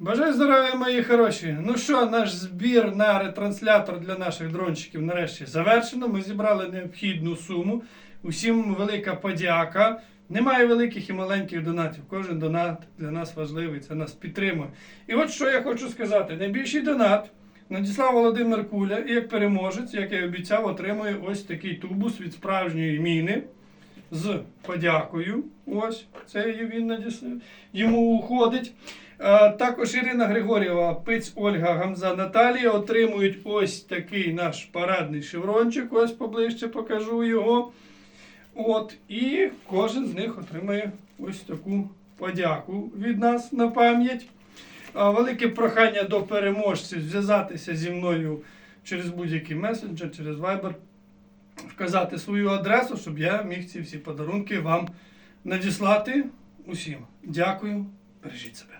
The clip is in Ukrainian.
Бажаю здоров'я, мої хороші. Ну що, наш збір на ретранслятор для наших дрончиків нарешті завершено. Ми зібрали необхідну суму. Усім велика подяка. Немає великих і маленьких донатів. Кожен донат для нас важливий, це нас підтримує. І от що я хочу сказати: найбільший донат надіслав Володимир Куля, і як переможець, як я і обіцяв, отримує ось такий тубус від справжньої міни з подякою. Ось це він надіслав. Йому уходить. А, також Ірина Григорєва, Пиць Ольга Гамза Наталія отримують ось такий наш парадний шеврончик. Ось поближче покажу його. От, і кожен з них отримає ось таку подяку від нас на пам'ять. Велике прохання до переможців зв'язатися зі мною через будь-який месенджер, через Viber, вказати свою адресу, щоб я міг ці всі подарунки вам надіслати усім. Дякую, бережіть себе.